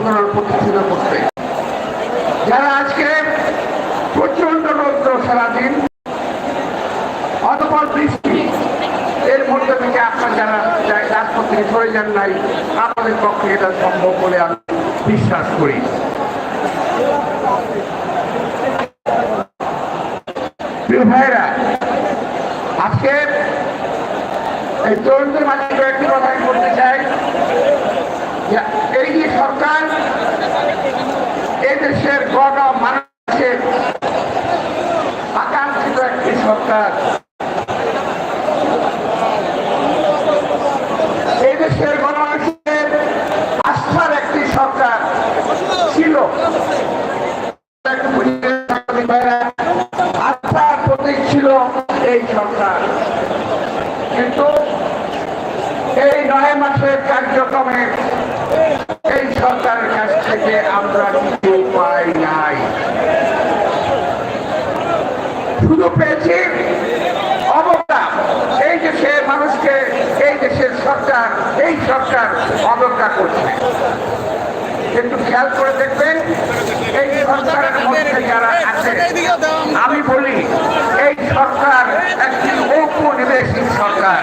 পুনরপ্রতিষ্ঠিত করতে যারা আজকে প্রচণ্ড রৌদ্র সারাদিন, অতপর বৃষ্টি, এর মধ্যে থেকে আপনার যারা রাজপথ থেকে সরে যান নাই, আপনাদের পক্ষে এটা সম্ভব বলে আমি বিশ্বাস করি। আজকে এই তরুণদের মাঝে কয়েকটি কথা বলতে চাই। নয় মাসের কার্যক্রমে এই সরকারের কাছ থেকে আমরা কিছু পাই নাই। শুধু পেয়েছি অবজ্ঞা। এই দেশের মানুষকে এই দেশের সরকার, এই সরকার অবজ্ঞা করছে। কিন্তু খেয়াল করে দেখবেন, এই সরকারের মধ্যে যারা আছে, আমি বলি, এই সরকার একটি ঔপনিবেশিক সরকার।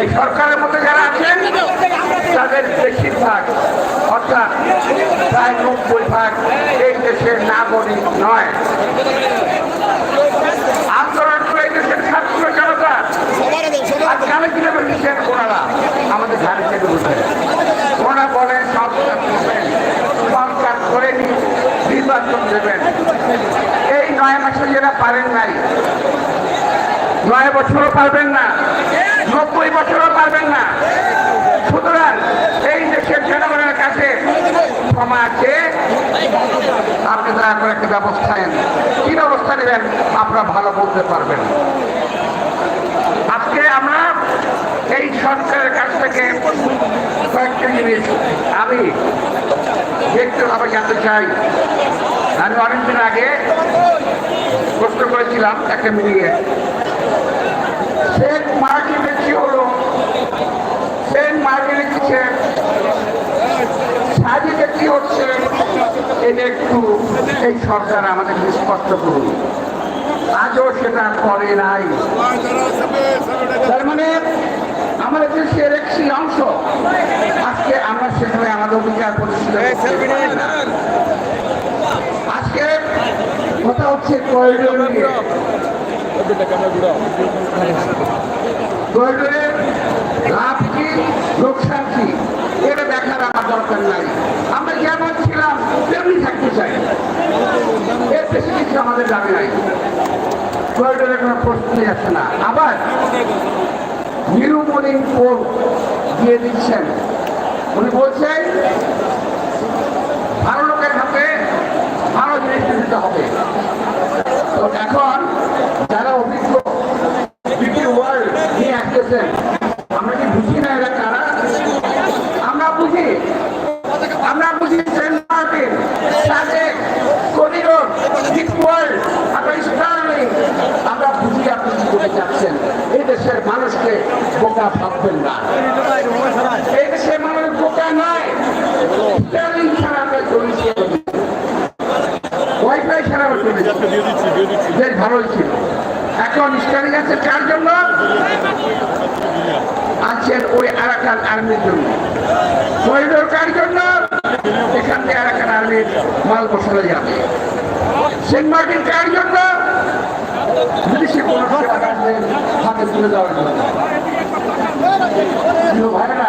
এই সরকারের মধ্যে যারা আছেন, তাদের বেশিরভাগ, অর্থাৎ প্রায় নব্বই ভাগ এই দেশের নাগরিক নয়। আন্দোলন করে দেশের ছাত্র জনতা আর কালে কীভাবে লিখেন ওনারা? আমাদের ঘাড়ে চেপে বসে ওনারা বলেন করবেন সংস্কার করে নির্বাচন দেবেন। এই নয় মাসে যারা পারেন নাই, নয় বছরও পারবেন না। নব্বই বছরও পারবেন না। সুতরাং এই দেশের জনগণের কাছে ক্ষমা আছে আপনি দয়া করে একটা ব্যবস্থা নেন। কি ব্যবস্থা নেবেন আপনারা ভালো বলতে পারবেন। আজকে আমরা এই সরকারের কাছ থেকে কয়েকটা জিনিস আমি ব্যক্তিগতভাবে জানতে চাই। আমি অনেকদিন আগে প্রশ্ন করেছিলাম একটা মিলিয়ে সেন্ট মার্টিনের কি হলো সেন্ট কিছু সাজিতে কি হচ্ছে এটা একটু এই সরকার আমাদের স্পষ্ট করুন। আজও সেটা করে নাই। তার মানে আমাদের দেশের একটি অংশ আজকে আমরা সেখানে আমাদের অধিকার প্রতিষ্ঠিত। আজকে কথা হচ্ছে করিডোর নিয়ে লাভ কি লোকসান কি এটা দেখার আমার দরকার নাই। আমরা যেমন ছিলাম, তেমনি থাকতে চাই। এর বেশি কিছু আমাদের দাবি নাই। করিডোরের কোনো প্রশ্নই আসে না। আবার নিরুমলিন কোর্ট দিয়ে দিচ্ছেন। উনি বলছেন, ভালো লোকের হাতে ভালো জিনিস দিতে হবে তো এখন যারা অভিজ্ঞ বিপি ওয়ার্ল্ড নিয়ে আসতেছেন আমরা কি বুঝি না এরা কারা আমরা বুঝি আমরা বুঝি Saint Martin Sajek corridor BP world আপনার স্টার্লিং আমরা বুঝি আপনি কি করতে চাচ্ছেন এই দেশের মানুষকে বোকা ভাববেন না। বোকা ওয়াইফাই ছাড়া বেশ ভালোই ছিল। এখন স্টারিং আছে কার জন্য? আছেন ওই আরাকান আর্মির জন্য। করিডোর কার জন্য? এখান থেকে আরাকান আর্মির মাল বসানো যাবে। সেন্ট মার্টিন কার জন্য? কোনো তুলে দেওয়ার জন্য। ভাইরা